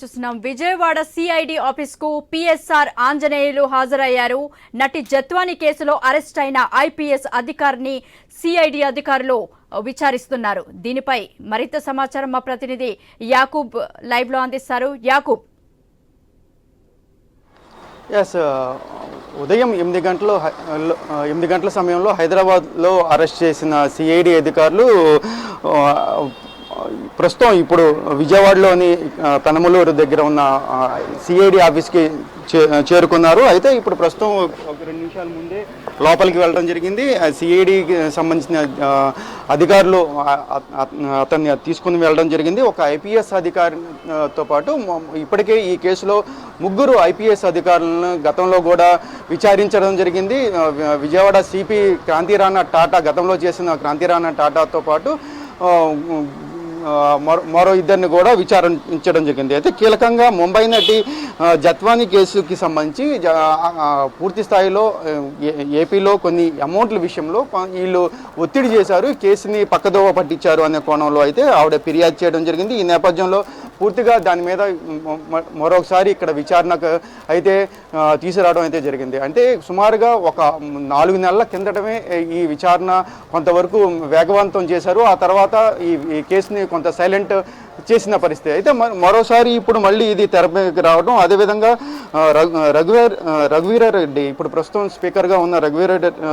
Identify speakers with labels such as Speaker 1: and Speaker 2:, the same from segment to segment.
Speaker 1: చూస్తున్నాం. విజయవాడ సిఐడి ఆఫీస్కు పిఎస్ఆర్ ఆంజనేయులు హాజరయ్యారు. నటి జత్వాని కేసులో అరెస్ట్ అయిన ఐపీఎస్ అధికారిని సిఐడి అధికారులు విచారిస్తున్నారు. దీనిపై మరింత సమాచారం మా ప్రతినిధి యాకూబ్ లైవ్లో అందిస్తారు. యాకూబ్.
Speaker 2: ఎస్ ఉదయం ఎనిమిది గంటలు ఎనిమిది గంటల సమయంలో హైదరాబాద్లో అరెస్ట్ చేసిన సిఐడి అధికారులు ప్రస్తుతం ఇప్పుడు విజయవాడలోని ఆ, పెనమలూరు దగ్గర ఉన్న సిఐడి ఆఫీస్కి చే- చేరుకున్నారు. అయితే ఇప్పుడు ప్రస్తుతం ఒక రెండు నిమిషాల ముందే లోపలికి వెళ్ళడం జరిగింది. సిఐడికి సంబంధించిన అధికారులు అతన్ని తీసుకుని వెళ్ళడం జరిగింది. ఒక ఐపీఎస్ అధికారితో పాటు ఇప్పటికే ఈ కేసులో ముగ్గురు ఐపీఎస్ అధికారులను గతంలో కూడా విచారించడం జరిగింది. విజయవాడ సిపి క్రాంతిరాణ టాటా గతంలో చేసిన క్రాంతిరాణ టాటాతో పాటు మరో- మరో ఇద్దరిని కూడా విచారించడం జరిగింది. అయితే కీలకంగా ముంబై నటి జత్వాని కేసుకి సంబంధించి జ- పూర్తి స్థాయిలో ఏ- ఏపీలో కొన్ని అమౌంట్ల విషయంలో వీళ్ళు ఒత్తిడి చేశారు. కేసుని పక్కదోవ పట్టించారు అనే కోణంలో అయితే ఆవిడ ఫిర్యాదు చేయడం జరిగింది. ఈ నేపథ్యంలో పూర్తిగా దాని మీద మరొకసారి ఇక్కడ విచారణకు అయితే తీసుకురావడం అయితే జరిగింది. అంటే సుమారుగా ఒక నాలుగు నెలల కిందటమే ఈ విచారణ కొంతవరకు వేగవంతం చేశారు. ఆ తర్వాత ఈ ఈ కేసుని కొంత సైలెంట్ చేసిన పరిస్థితి. అయితే మరోసారి ఇప్పుడు మళ్ళీ ఇది తెరపైకి రావడం అదేవిధంగా ఆ, రఘు రఘువీర్ రఘువీర రఘువీరారెడ్డి ఇప్పుడు ప్రస్తుతం స్పీకర్గా ఉన్న రఘువీరెడ్డి ఆ,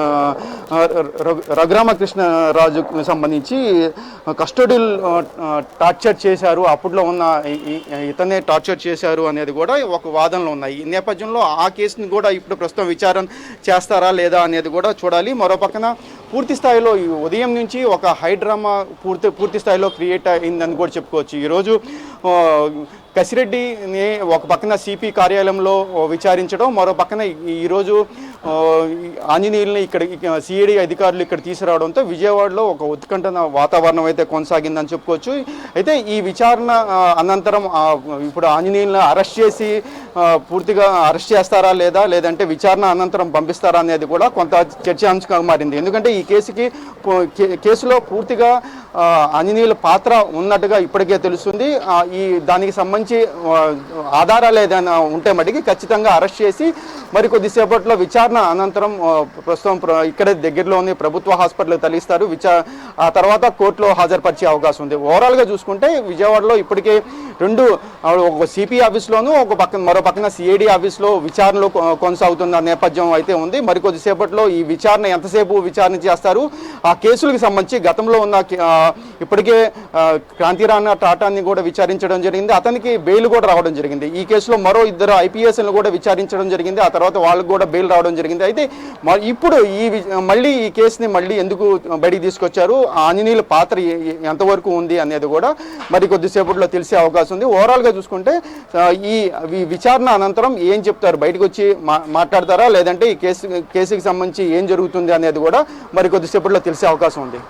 Speaker 2: ఆ, రఘురామకృష్ణరాజుకు సంబంధించి కస్టడీల్ టార్చర్ చేశారు. అప్పట్లో ఉన్న ఇతనే టార్చర్ చేశారు అనేది కూడా ఒక వాదనలు ఉన్నాయి. ఈ నేపథ్యంలో ఆ కేసుని కూడా ఇప్పుడు ప్రస్తుతం విచారణ చేస్తారా లేదా అనేది కూడా చూడాలి. మరో పక్కన పూర్తి స్థాయిలో ఈ ఉదయం నుంచి ఒక హై డ్రామా పూర్తి పూర్తి స్థాయిలో క్రియేట్ అయిందని కూడా చెప్పుకోవచ్చు. ఈరోజు కసిరెడ్డిని ఒక పక్కన సిపి కార్యాలయంలో విచారించడం మరో పక్కన ఈరోజు ఆంజనేయుల్ని ఇక్కడ సిఐడి అధికారులు ఇక్కడ తీసుకురావడంతో విజయవాడలో ఒక ఉత్కంఠ వాతావరణం అయితే కొనసాగిందని చెప్పుకోవచ్చు. అయితే ఈ విచారణ అనంతరం ఇప్పుడు ఆంజనేయులను అరెస్ట్ చేసి పూర్తిగా అరెస్ట్ చేస్తారా లేదా లేదంటే విచారణ అనంతరం పంపిస్తారా అనేది కూడా కొంత చర్చాంశంగా మారింది. ఎందుకంటే ఈ కేసుకి కే- కేసులో పూర్తిగా అంజనీయుల పాత్ర ఉన్నట్టుగా ఇప్పటికే తెలుస్తుంది. ఈ దానికి సంబంధించి ఆధారాలు ఏదైనా ఉంటే మటుకి ఖచ్చితంగా అరెస్ట్ చేసి మరి కొద్దిసేపట్లో విచారణ అనంతరం ప్రస్తుతం ప్ర- ఇక్కడే దగ్గరలోని ప్రభుత్వ హాస్పిటల్ తరలిస్తారు. విచార ఆ తర్వాత కోర్టులో హాజరుపరిచే అవకాశం ఉంది. ఓవరాల్గా చూసుకుంటే విజయవాడలో ఇప్పటికే రెండు ఒక సిపిఐ ఆఫీస్లోనూ ఒక పక్కన మరో పక్కన సిఐడి ఆఫీస్లో విచారణలు కొనసాగుతున్న నేపథ్యం అయితే ఉంది. మరి కొద్దిసేపట్లో ఈ విచారణ ఎంతసేపు విచారణ చేస్తారు? ఆ కేసులకు సంబంధించి గతంలో ఉన్న ఇప్పటికే క్రాంతిరాణ టాటాని కూడా విచారించడం జరిగింది. అతనికి బెయిల్ కూడా రావడం జరిగింది. ఈ కేసులో మరో ఇద్దరు ఐపీఎస్లను కూడా విచారించడం జరిగింది. ఆ తర్వాత వాళ్ళకు కూడా బెయిల్ రావడం జరిగింది. అయితే మ- ఇప్పుడు ఈ వి- మళ్ళీ ఈ కేసుని మళ్ళీ ఎందుకు బయటికి తీసుకొచ్చారు? ఆ ఆంజనేయుల పాత్ర ఎంతవరకు ఉంది అనేది కూడా మరి కొద్దిసేపట్లో తెలిసే అవకాశం ఉంది ఓవరాల్గా చూసుకుంటే ఈ విచారణ అనంతరం ఏం చెప్తారు? బయటకు వచ్చి మాట్లాడతారా? లేదంటే ఈ కేసు కేసుకి సంబంధించి ఏం జరుగుతుంది అనేది కూడా మరి కొద్దిసేపట్లో తెలిసే అవకాశం ఉంది.